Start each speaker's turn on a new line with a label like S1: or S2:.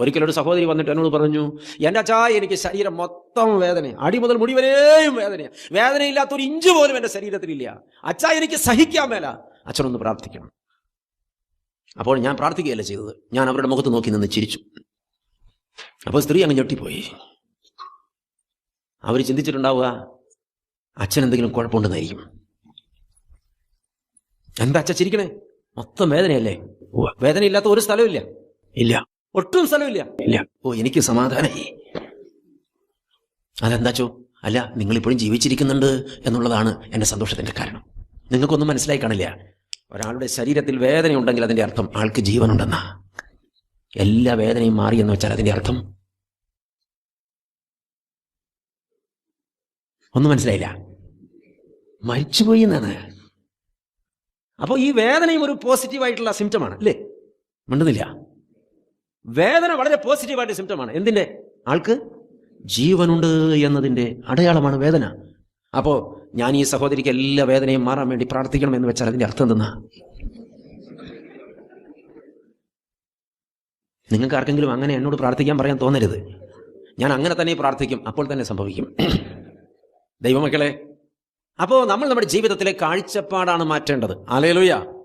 S1: ഒരിക്കലൊരു സഹോദരി വന്നിട്ട് എന്നോട് പറഞ്ഞു എന്റെ അച്ഛാ എനിക്ക് ശരീരം മൊത്തം വേദന അടി മുതൽ മുടി വരെയും വേദന വേദനയില്ലാത്ത ഒരു ഇഞ്ച് പോലും എന്റെ ശരീരത്തിലില്ല. അച്ഛാ എനിക്ക് സഹിക്കാൻ മേല. അച്ഛനൊന്ന് പ്രാർത്ഥിക്കണം. അപ്പോൾ ഞാൻ പ്രാർത്ഥിക്കുകയല്ല ചെയ്തത്. ഞാൻ അവരുടെ മുഖത്ത് നോക്കി നിന്ന് ചിരിച്ചു. അപ്പോൾ സ്ത്രീ അങ്ങ് ഞെട്ടിപ്പോയി. അവർ ചിന്തിച്ചിട്ടുണ്ടാവുക അച്ഛൻ എന്തെങ്കിലും കുഴപ്പമുണ്ടെന്നായിരിക്കും. എന്താ അച്ഛ ചിരിക്കണേ? മൊത്തം വേദനയല്ലേ. വേദനയില്ലാത്ത ഒരു സ്ഥലമില്ല ഇല്ല. ഒട്ടും സ്ഥലമില്ല. ഇല്ല. ഓ എനിക്ക് സമാധാനമായി അതെന്താച്ചോ അല്ല നിങ്ങളിപ്പോഴും ജീവിച്ചിരിക്കുന്നുണ്ട് എന്നുള്ളതാണ് എന്റെ സന്തോഷത്തിന്റെ കാരണം. നിങ്ങൾക്കൊന്നും മനസ്സിലായി കാണില്ല. ഒരാളുടെ ശരീരത്തിൽ വേദനയുണ്ടെങ്കിൽ അതിന്റെ അർത്ഥം ആൾക്ക് ജീവനുണ്ടെന്നാ. എല്ലാ വേദനയും മാറി എന്ന് വെച്ചാൽ അതിന്റെ അർത്ഥം? ഒന്നും മനസ്സിലായില്ല. മരിച്ചുപോയി എന്നാണ്. അപ്പോൾ ഈ വേദനയും ഒരു പോസിറ്റീവ് പോസിറ്റീവായിട്ടുള്ള സിംറ്റമാണ് അല്ലേ? മിണ്ടുന്നില്ല. വേദന വളരെ പോസിറ്റീവായിട്ട് സിംറ്റമാണ് എന്തിന്റെ? ആൾക്ക്? ജീവനുണ്ട് എന്നതിന്റെ അടയാളമാണ് വേദന. അപ്പോൾ ഞാൻ ഈ സഹോദരിക്ക് എല്ലാ വേദനയും മാറാൻ വേണ്ടി പ്രാർത്ഥിക്കണം എന്ന് വെച്ചാൽ അതിന്റെ അർത്ഥം എന്തെന്നാ? നിങ്ങൾക്ക് ആർക്കെങ്കിലും അങ്ങനെ എന്നോട് പ്രാർത്ഥിക്കാൻ പറയാൻ തോന്നരുത്. ഞാൻ അങ്ങനെ തന്നെ പ്രാർത്ഥിക്കും. അപ്പോൾ തന്നെ സംഭവിക്കും. ദൈവമക്കളെ അപ്പോൾ നമ്മൾ നമ്മുടെ ജീവിതത്തിലെ കാഴ്ചപ്പാടാണ് മാറ്റേണ്ടത്. ആലയിലുയ